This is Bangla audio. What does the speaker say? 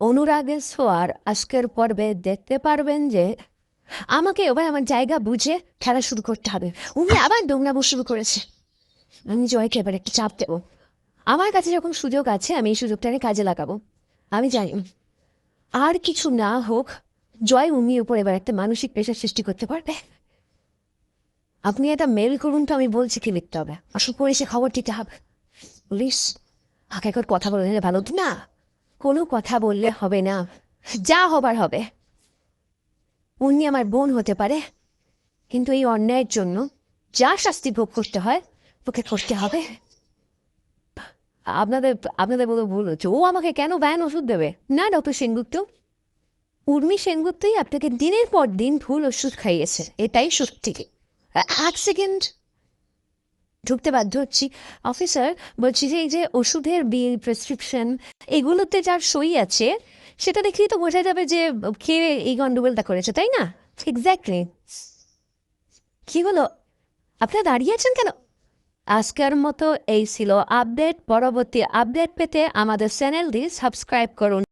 অনুরাগের সোয়ার আজকের পর্বে দেখতে পারবেন যে আমাকে এবার আমার জায়গা বুঝে খেলা শুরু করতে হবে। উনি আবার দৌড়াবো শুরু করেছে। আমি জয়কে এবার একটা চাপ দেবো। আমার কাছে যখন সুযোগ আছে, আমি এই সুযোগটাকে কাজে লাগাবো। আমি জানি, আর কিছু না হোক, জয় উমির উপর এবার একটা মানসিক পেশার সৃষ্টি করতে পারবে। আপনি এটা মেল করুন তো, আমি বলছি কি লিখতে হবে। আসল করে সে খবর দিতে হবে। পুলিশ আগে একবার কথা বলে নিলে ভালো না। কোনো কথা বললে হবে না। যা হবার হবে। উনি আমার বোন হতে পারে, কিন্তু এই অন্যায়ের জন্য যা শাস্তি ভোগ করতে হয়, ওকে করতে হবে। আপনাদের আপনাদের বলে ভুল হচ্ছে। ও আমাকে কেন ব্যান ওষুধ দেবে? না, ডক্টর সেনগুপ্ত। উর্মি সেনগুপ্তই আপনাকে দিনের পর দিন ভুল ওষুধ খাইয়েছে। এটাই সত্যি। এক সেকেন্ড। ঢুকতে বাধ্য হচ্ছি। অফিসার বলছি যে এই যে ওষুধের বিল প্রেসক্রিপশন এগুলোতে যার সই আছে, সেটা দেখলেই তো বোঝা যাবে যে কে এই গন্ডগোলটা করেছে, তাই না? এক্স্যাক্টলি কি হলো? আপনারা দাঁড়িয়ে আছেন কেন? আজকের মতো এই ছিল আপডেট। পরবর্তী আপডেট পেতে আমাদের চ্যানেলটি সাবস্ক্রাইব করুন।